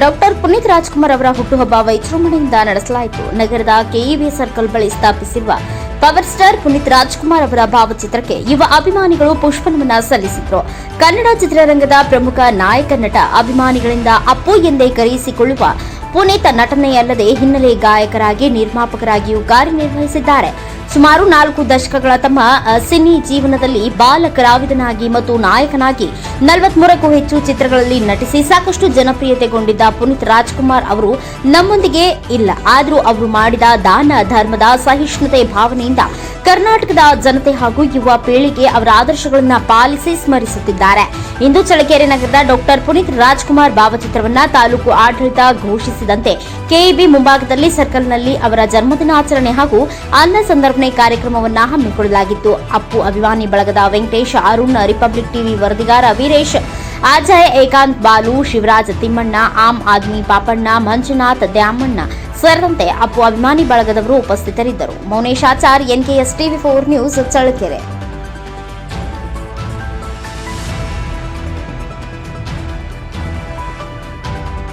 Doctor Puneeth Rajkumar ಅವರ ಹುಟ್ಟುಹಬ್ಬ ವೈಜೃಂಭಣೆಯಿಂದ ನಡೆಸಲಾಯಿತು. ನಗರದ ಕೆಇಬಿ ಸರ್ಕಲ್ ಬಳಿ ಸ್ಥಾಪಿಸಿರುವ ಪವರ್ ಸ್ಟಾರ್ ಪುನೀತ್ ರಾಜ್ಕುಮಾರ್ ಅವರ ಭಾವಚಿತ್ರಕ್ಕೆ ಯುವ ಅಭಿಮಾನಿಗಳು ಪುಷ್ಪನಮನ ಸಲ್ಲಿಸಿದ್ರು. ಕನ್ನಡ ಚಿತ್ರರಂಗದ ಪ್ರಮುಖ ನಾಯಕ ನಟ ಅಭಿಮಾನಿಗಳಿಂದ ಅಪ್ಪು ಎಂದೇ ಕರೆಯಿಸಿಕೊಳ್ಳುವ ಪುನೀತ್ ನಟನೆಯಲ್ಲದೆ ಹಿನ್ನೆಲೆ ಗಾಯಕರಾಗಿ ನಿರ್ಮಾಪಕರಾಗಿಯೂ ಕಾರ್ಯನಿರ್ವಹಿಸಿದ್ದಾರೆ. ಸುಮಾರು ನಾಲ್ಕು ದಶಕಗಳ ತಮ್ಮ ಸಿನಿ ಜೀವನದಲ್ಲಿ ಬಾಲ ಕಲಾವಿದನಾಗಿ ಮತ್ತು ನಾಯಕನಾಗಿ ನಲವತ್ಮೂರಕ್ಕೂ ಹೆಚ್ಚು ಚಿತ್ರಗಳಲ್ಲಿ ನಟಿಸಿ ಸಾಕಷ್ಟು ಜನಪ್ರಿಯತೆಗೊಂಡಿದ್ದ ಪುನೀತ್ ರಾಜ್ಕುಮಾರ್ ಅವರು ನಮ್ಮೊಂದಿಗೆ ಇಲ್ಲ. ಆದರೂ ಅವರು ಮಾಡಿದ ದಾನ ಧರ್ಮದ ಸಹಿಷ್ಣುತೆ ಭಾವನೆಯಿಂದ ಕರ್ನಾಟಕದ ಜನತೆ ಹಾಗೂ ಯುವ ಪೀಳಿಗೆ ಅವರ ಆದರ್ಶಗಳನ್ನು ಪಾಲಿಸಿ ಸ್ಮರಿಸುತ್ತಿದ್ದಾರೆ. ಇಂದು ಚಳ್ಳಕೆರೆ ನಗರದ ಡಾಕ್ಟರ್ ಪುನೀತ್ ರಾಜ್ಕುಮಾರ್ ಭಾವಚಿತ್ರವನ್ನ ತಾಲೂಕು ಆಡಳಿತ ಘೋಷಿಸಿದಂತೆ ಕೆಇಬಿ ಮುಂಭಾಗದಲ್ಲಿ ಸರ್ಕಲ್ನಲ್ಲಿ ಅವರ ಜನ್ಮದಿನಾಚರಣೆ ಹಾಗೂ ಅನ್ನ ಸಂದರ್ಭನೆ ಕಾರ್ಯಕ್ರಮವನ್ನ ಹಮ್ಮಿಕೊಳ್ಳಲಾಗಿತ್ತು. ಅಪ್ಪು ಅಭಿಮಾನಿ ಬಳಗದ ವೆಂಕಟೇಶ್, ಅರುಣ್, ರಿಪಬ್ಲಿಕ್ ಟಿವಿ ವರದಿಗಾರ ವೀರೇಶ್, ಅಜಯ್, ಏಕಾಂತ್, ಬಾಲು, ಶಿವರಾಜ್, ತಿಮ್ಮಣ್ಣ, ಆಮ್ ಆದ್ಮಿ, ಪಾಪಣ್ಣ, ಮಂಜುನಾಥ್, ದ್ಯಾಮಣ್ಣ ಸೇರಿದಂತೆ ಅಪ್ಪು ಅಭಿಮಾನಿ ಬಳಗದವರು ಉಪಸ್ಥಿತರಿದ್ದರು. Mounesh Achar NKS TV four news, Challakere.